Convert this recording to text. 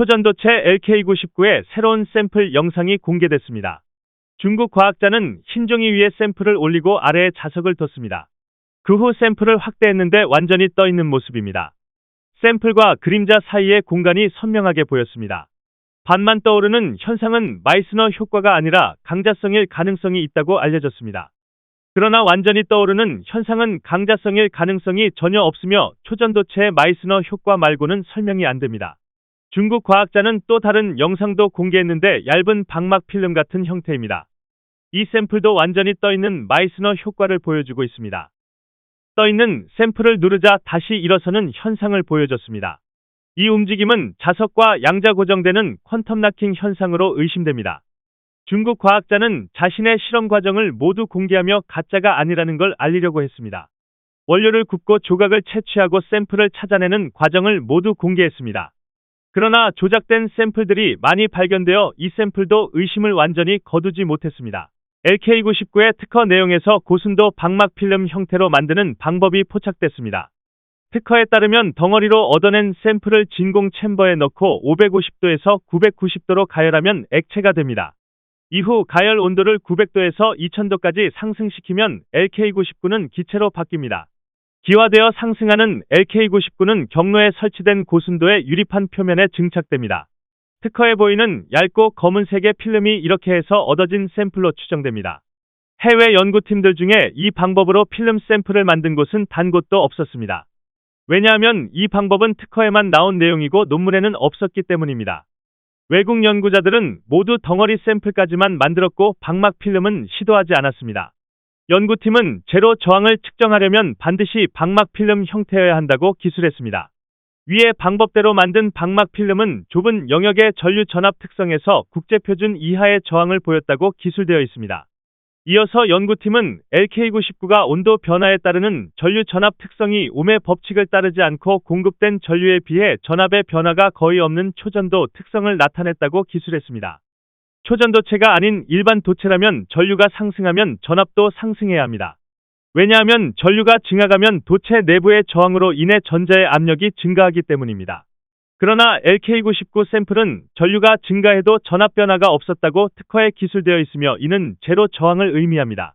초전도체 LK99의 새로운 샘플 영상이 공개됐습니다. 중국 과학자는 흰 종이 위에 샘플을 올리고 아래에 자석을 뒀습니다. 그 후 샘플을 확대했는데 완전히 떠 있는 모습입니다. 샘플과 그림자 사이의 공간이 선명하게 보였습니다. 반만 떠오르는 현상은 마이스너 효과가 아니라 강자성일 가능성이 있다고 알려졌습니다. 그러나 완전히 떠오르는 현상은 강자성일 가능성이 전혀 없으며 초전도체의 마이스너 효과 말고는 설명이 안 됩니다. 중국 과학자는 또 다른 영상도 공개했는데 얇은 방막 필름 같은 형태입니다. 이 샘플도 완전히 떠 있는 마이스너 효과를 보여주고 있습니다. 떠 있는 샘플을 누르자 다시 일어서는 현상을 보여줬습니다. 이 움직임은 자석과 양자 고정되는 퀀텀 락킹 현상으로 의심됩니다. 중국 과학자는 자신의 실험 과정을 모두 공개하며 가짜가 아니라는 걸 알리려고 했습니다. 원료를 굽고 조각을 채취하고 샘플을 찾아내는 과정을 모두 공개했습니다. 그러나 조작된 샘플들이 많이 발견되어 이 샘플도 의심을 완전히 거두지 못했습니다. LK99의 특허 내용에서 고순도 방막 필름 형태로 만드는 방법이 포착됐습니다. 특허에 따르면 덩어리로 얻어낸 샘플을 진공 챔버에 넣고 550도에서 990도로 가열하면 액체가 됩니다. 이후 가열 온도를 900도에서 2000도까지 상승시키면 LK99는 기체로 바뀝니다. 기화되어 상승하는 LK99는 경로에 설치된 고순도의 유리판 표면에 증착됩니다. 특허에 보이는 얇고 검은색의 필름이 이렇게 해서 얻어진 샘플로 추정됩니다. 해외 연구팀들 중에 이 방법으로 필름 샘플을 만든 곳은 단 곳도 없었습니다. 왜냐하면 이 방법은 특허에만 나온 내용이고 논문에는 없었기 때문입니다. 외국 연구자들은 모두 덩어리 샘플까지만 만들었고 방막 필름은 시도하지 않았습니다. 연구팀은 제로 저항을 측정하려면 반드시 방막 필름 형태여야 한다고 기술했습니다. 위의 방법대로 만든 방막 필름은 좁은 영역의 전류 전압 특성에서 국제 표준 이하의 저항을 보였다고 기술되어 있습니다. 이어서 연구팀은 LK99가 온도 변화에 따르는 전류 전압 특성이 오의 법칙을 따르지 않고 공급된 전류에 비해 전압의 변화가 거의 없는 초전도 특성을 나타냈다고 기술했습니다. 초전도체가 아닌 일반 도체라면 전류가 상승하면 전압도 상승해야 합니다. 왜냐하면 전류가 증가하면 도체 내부의 저항으로 인해 전자의 압력이 증가하기 때문입니다. 그러나 LK99 샘플은 전류가 증가해도 전압 변화가 없었다고 특허에 기술되어 있으며 이는 제로 저항을 의미합니다.